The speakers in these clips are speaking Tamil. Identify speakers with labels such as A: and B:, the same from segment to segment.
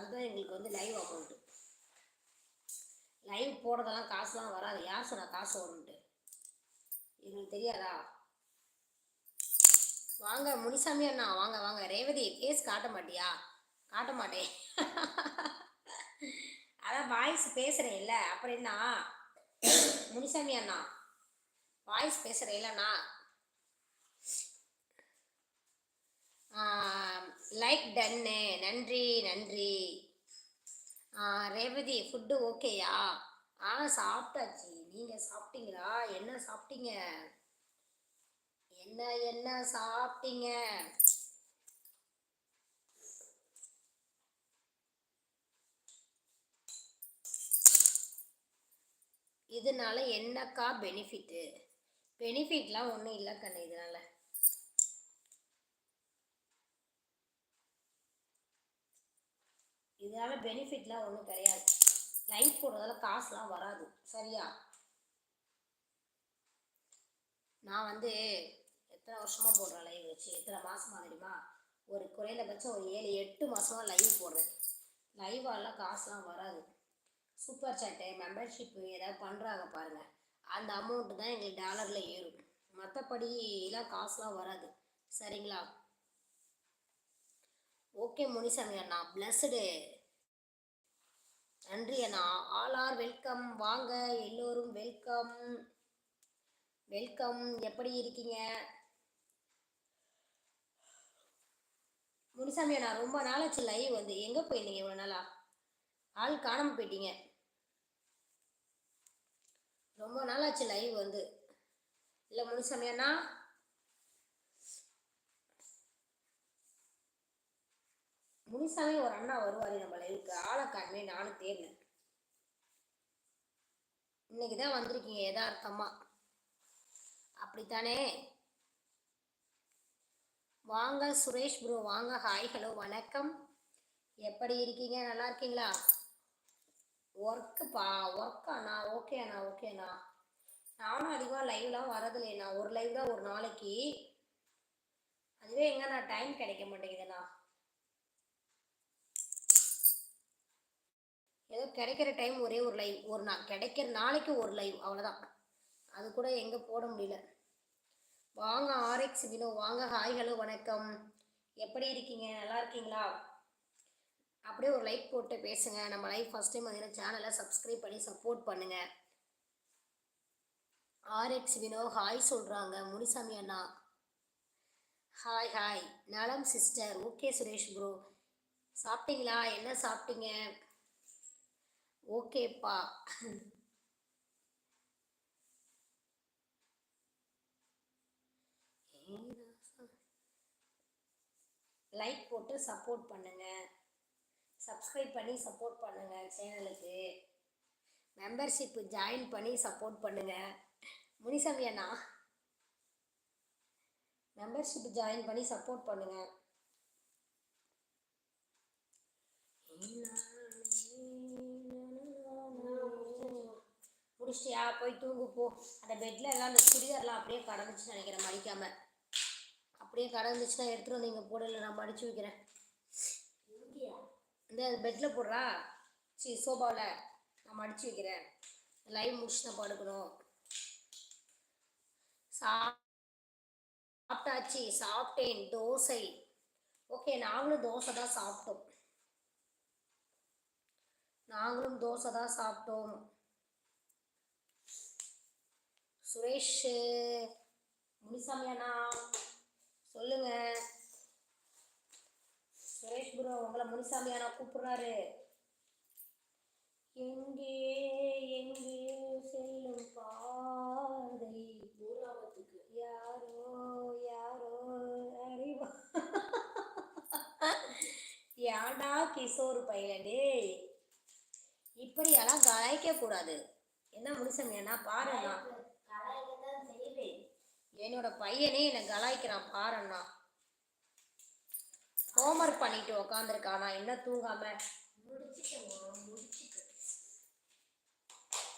A: அதுதான் எங்களுக்கு வந்து லைவ் அமௌண்ட்டு லைவ் போடுறதெல்லாம் காசுலாம் வராது. யார் சொன்னால் காசு வரும்ன்ட்டு? எங்களுக்கு தெரியாதா? வாங்க முனிசாமி அண்ணா வாங்க வாங்க. ரேவதி ஃபேஸ் காட்ட மாட்டியா? காட்ட மாட்டேன். அதான் வாய்ஸ் பேசுகிறேன் இல்லை அப்புறம் என்ன? முனிசாமி அண்ணா வாய்ஸ் பேசுகிறேன் இல்லைண்ணா லைக் டன்னு நன்றி நன்றி. ரேவதி ஃபுட்டு ஓகேயா ஆ சாப்பிட்டாச்சு. நீங்கள் சாப்பிட்டீங்களா? என்ன சாப்பிட்டீங்க? என்ன என்ன சாப்பிட்டீங்க? இதனால என்னக்கா பெனிஃபிட்டு பெனிஃபிட்லாம் ஒன்றும் இல்லை கண்ணு இதனால. இதனால பெனிஃபிட்லாம் ஒன்றும் கிடையாது. லைன் போடுறதால காசுலாம் வராது. சரியா? நான் வந்து எத்தனை வருஷமாக போடுறேன் லைவ் வச்சு? எத்தனை மாதமா தெரியுமா? ஒரு குறைந்தபட்சம் ஒரு ஏழு எட்டு மாதமாக லைவ் போடுறேன். லைவாலாம் காசுலாம் வராது. சூப்பர் சாட்டு மெம்பர்ஷிப்பு ஏதாவது பண்ணுறாங்க பாருங்கள் அந்த அமௌண்ட்டு தான் எங்களுக்கு டாலரில் ஏறும். மற்றபடிலாம் காசுலாம் வராது. சரிங்களா? ஓகே முனிசாமி அண்ணா. பிளஸ்டு நன்றி அண்ணா. All are welcome. வாங்க எல்லோரும் வெல்கம். வெல்கம். எப்படி இருக்கீங்க? முனிசாமி அண்ணா ரொம்ப நாளாச்சு லைவ் வந்து. எங்கே போயிருந்தீங்க இவ்வளோ நாளா? ஆள் காணாமல் போயிட்டீங்க. ரொம்ப நாளாச்சு லைவ் வந்து. இல்லை முனிசாமி அண்ணா முனிசாமி ஒரு அண்ணா வருவார் நம்ம லைவுக்கு. ஆளை நானும் தேடினேன். இன்னைக்கு தான் வந்திருக்கீங்க எதார்த்தமாக அப்படித்தானே? வாங்க சுரேஷ் ப்ரோ வாங்க. ஹாய் ஹலோ வணக்கம். எப்படி இருக்கீங்க? நல்லா இருக்கீங்களா? ஒர்க்குப்பா ஒர்க் அண்ணா ஓகே அண்ணா ஓகே அண்ணா. நானும் அதிகமாக லைவ்லாம் வரதில்லைண்ணா ஒரு லைவ் தான் ஒரு நாளைக்கு. அதுவே எங்கண்ணா டைம் கிடைக்க மாட்டேங்குதுண்ணா கிடைக்கிற டைம் ஒரே ஒரு லைவ் ஒரு நாள் கிடைக்கிற நாளைக்கு ஒரு லைவ் அவ்வளோதான் அது கூட எங்கே போட முடியல. வாங்க ஆர்எக்ஸ் வினோ வாங்க ஹாய் ஹலோ வணக்கம். எப்படி இருக்கீங்க? நல்லா இருக்கீங்களா? அப்படியே ஒரு லைக் போட்டு பேசுங்க. நம்ம லைவ் ஃபஸ்ட் டைம் வந்து சேனலை சப்ஸ்கிரைப் பண்ணி சப்போர்ட் பண்ணுங்க. ஆர்எக்ஸ் வினோ ஹாய் சொல்கிறாங்க முனிசாமி அண்ணா. ஹாய் ஹாய் நலம் சிஸ்டர் ஓகே சுரேஷ் ப்ரோ சாப்பிட்டீங்களா? என்ன சாப்பிட்டீங்க? ஓகேப்பா. லைக் போட்டு சப்போர்ட் பண்ணுங்க. சப்ஸ்கிரைப் பண்ணி சப்போர்ட் பண்ணுங்க சேனலுக்கு. மெம்பர்ஷிப்பு ஜாயின் பண்ணி சப்போர்ட் பண்ணுங்க. முனிசாமி அண்ணா. மெம்பர்ஷிப் ஜாயின் பண்ணி சப்போர்ட் பண்ணுங்க. முடிச்சிட்டியா போய் தூங்கு போ அந்த பெட்ல எல்லாம் அந்த சுடிதார்லாம் அப்படியே கடந்துச்சுன்னு நினைக்கிறேன் மடிக்காம. அப்படியே கடந்துச்சுன்னா எடுத்துட்டு வந்து இங்கே போடல நான் மடிச்சு வைக்கிறேன். இந்த பெட்டில் போடுறா? சி சோபாவில். நான் மடிச்சு வைக்கிறேன். லைவ் முடிச்சு நான் படுக்கணும். சாப்பிட்டாச்சு. சாப்பிட்டேன். தோசை. ஓகே நாங்களும் தோசை தான் சாப்பிட்டோம். நாங்களும் தோசை தான் சாப்பிட்டோம். சுரேஷ் முனிசாமி அண்ணா சொல்லுங்க. சுரேஷ் ப்ரோ உங்களை முனிசாமி அண்ணா கூப்பிடுறாரு. எங்கே எங்கே செல்லும் பாதை? பூராவத்துக்கு யாரோ யாரோ அறிவா? ஏன்டா கிஷோர் பையனே இப்படியெல்லாம் கலாய்க்க கூடாது என்ன அண்ணா? பாருண்ணா என்னோட பையனே என்னை கலாய்க்கிறான் பாருண்ணா ஹோம்ஒர்க் பண்ணிட்டு உக்காந்துருக்கானா என்ன தூங்காம?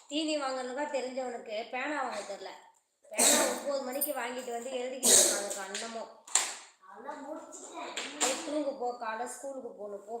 A: தீனி வாங்கணுக்கா தெரிஞ்சவனுக்கு பேனா வாங்க தெரில பேனா ஒம்பது மணிக்கு வாங்கிட்டு வந்து எழுதிக்கிட்டு இருக்காங்க அண்ணமும் போய் தூங்கு போ காலை ஸ்கூலுக்கு போகணும் போ.